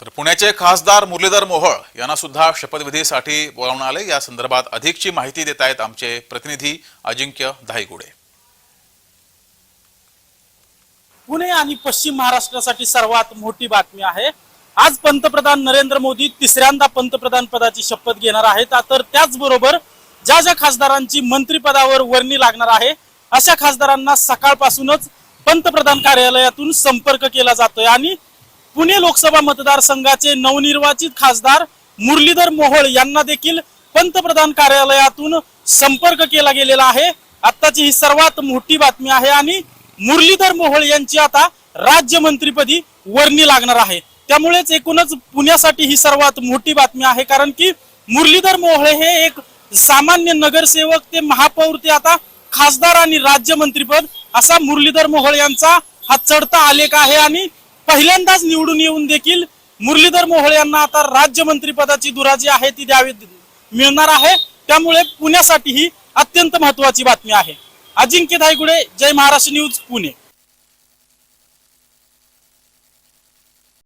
तर पुण्याचे खासदार मुरलीधर मोहोळ यांना सुद्धा शपथविधीसाठी बोलावण्यात आले. या संदर्भात अधिकची माहिती देत आहेत आमचे प्रतिनिधी अजिंक्य धाईगुडे. पुणे आणि पश्चिम महाराष्ट्रासाठी सर्वात मोठी बातमी आहे. आज पंतप्रधान नरेंद्र मोदी तिसऱ्यांदा पंतप्रधान पदाची शपथ घेणार आहेत. तर त्याचबरोबर ज्या ज्या खासदारांची मंत्रिपदावर वर्णी लागणार आहे अशा खासदारांना सकाळपासूनच पंतप्रधान कार्यालयातून संपर्क केला जातोय. आणि पुणे लोकसभा मतदारसंघाचे नवनिर्वाचित खासदार मुरलीधर मोहोळ यांना देखील पंतप्रधान कार्यालयातून संपर्क केला गेलेला आहे. आत्ताची ही सर्वात मोठी बातमी आहे आणि मुरलीधर मोहोळ यांची आता राज्यमंत्रीपदी वर्णी लागणार आहे. त्यामुळेच एकूणच पुण्यासाठी ही सर्वात मोठी बातमी आहे कारण की मुरलीधर मोहोळ हे एक सामान्य नगरसेवक ते महापौर ते आता खासदार आणि राज्यमंत्रीपद असा मुरलीधर मोहोळ यांचा हा चढता आलेख आहे आणि पहिल्यांदाच निवडून येऊन देखील मुरलीधर मोहोळ यांना आता राज्यमंत्री पदाची जी आहे ती द्यावी मिळणार आहे. त्यामुळे पुण्यासाठी ही अत्यंत महत्वाची बातमी आहे. अजिंक्य धायगुडे जय महाराष्ट्र न्यूज पुणे.